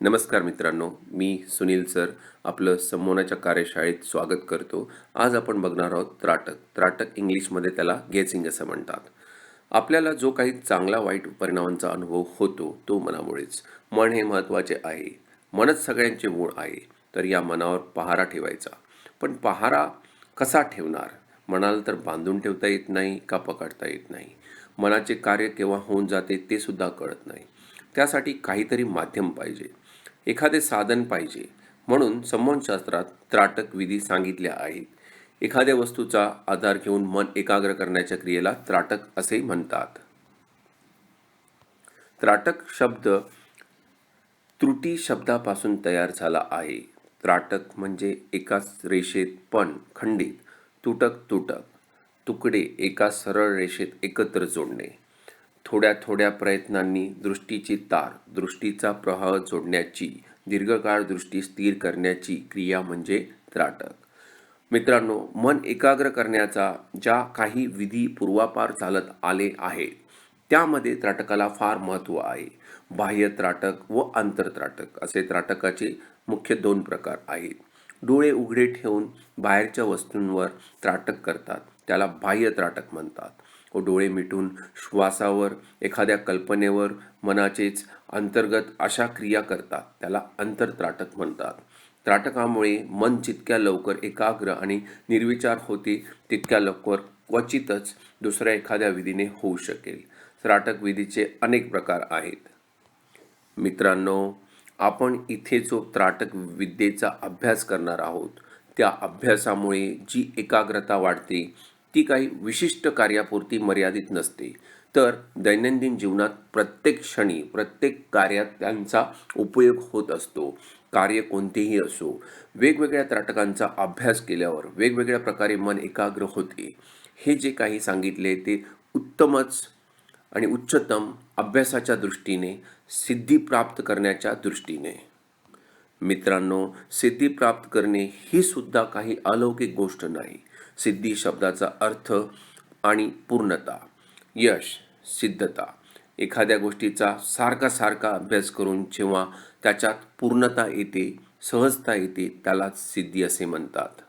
नमस्कार मित्रांनो मी सुनील सर आपलं संमोनाच्या कार्यशाळेत स्वागत करतो. आज आपण बघणार आहोत त्राटक. त्राटक इंग्लिशमध्ये त्याला गेसिंग असं म्हणतात. आपल्याला जो काही चांगला वाईट परिणामांचा अनुभव होतो तो मनामुळेच. मन हे महत्त्वाचे आहे. मनच सगळ्यांचे मूळ आहे. तर या मनावर पहारा ठेवायचा. पण पहारा कसा ठेवणार? मनाला तर बांधून ठेवता येत नाही का पकडता येत नाही? मनाचे कार्य केव्हा होऊन जाते ते सुद्धा कळत नाही. त्यासाठी काहीतरी माध्यम पाहिजे. एखादे साधन पाहिजे. म्हणून संमोहनशास्त्रात त्राटक विधी सांगितल्या आहेत. एखाद्या वस्तूचा आधार घेऊन मन एकाग्र करण्याच्या क्रियेला त्राटक असे म्हणतात. त्राटक शब्द त्रुटी शब्दापासून तयार झाला आहे. त्राटक म्हणजे एकाच रेषेत पण खंडित तुटक तुटक तुकडे एका सरळ रेषेत एकत्र जोडणे. थोड्या थोड्या प्रयत्नांनी दृष्टीची तार दृष्टीचा प्रवाह जोडण्याची दीर्घकाळ दृष्टी स्थिर करण्याची क्रिया म्हणजे त्राटक. मित्रांनो मन एकाग्र करण्याचा ज्या काही विधी पूर्वापार चालत आले आहेत त्यामध्ये त्राटकाला फार महत्त्व आहे. बाह्य त्राटक व आंतरत्राटक असे त्राटकाचे मुख्य दोन प्रकार आहेत. डोळे उघडे ठेवून बाहेरच्या वस्तूंवर त्राटक करतात त्याला बाह्य त्राटक म्हणतात. व डोळे मिटून श्वासावर एखाद्या कल्पनेवर मनाचेच अंतर्गत अशा क्रिया करतात. त्याला अंतरत्राटक म्हणतात. त्राटकामुळे मन जितक्या लवकर एकाग्र आणि निर्विचार होते तितक्या लवकर क्वचितच दुसऱ्या एखाद्या विधीने होऊ शकेल. त्राटक विधीचे अनेक प्रकार आहेत. मित्रांनो आपण इथे जो त्राटक विद्येचा अभ्यास करणार आहोत त्या अभ्यासामुळे जी एकाग्रता वाढते ती काही विशिष्ट कार्यापुरती मर्यादित नसते. तर दैनंदिन जीवनात प्रत्येक क्षणी प्रत्येक कार्यात त्यांचा उपयोग होत असतो. कार्य कोणतेही असो वेगवेगळ्या त्राटकांचा अभ्यास केल्यावर वेगवेगळ्या प्रकारे मन एकाग्र होते. हे जे काही सांगितले ते उत्तमच आणि उच्चतम अभ्यासाच्या दृष्टीने सिद्धी प्राप्त करण्याच्या दृष्टीने. मित्रांनो सिद्धी प्राप्त करणे ही सुद्धा काही अलौकिक गोष्ट नाही. सिद्धी शब्दाचा अर्थ आणि पूर्णता. यश सिद्धता. एखाद्या गोष्टीचा सारखा सारखा अभ्यास करून जेव्हा त्याच्यात पूर्णता येते सहजता येते त्यालाच सिद्धी असे म्हणतात.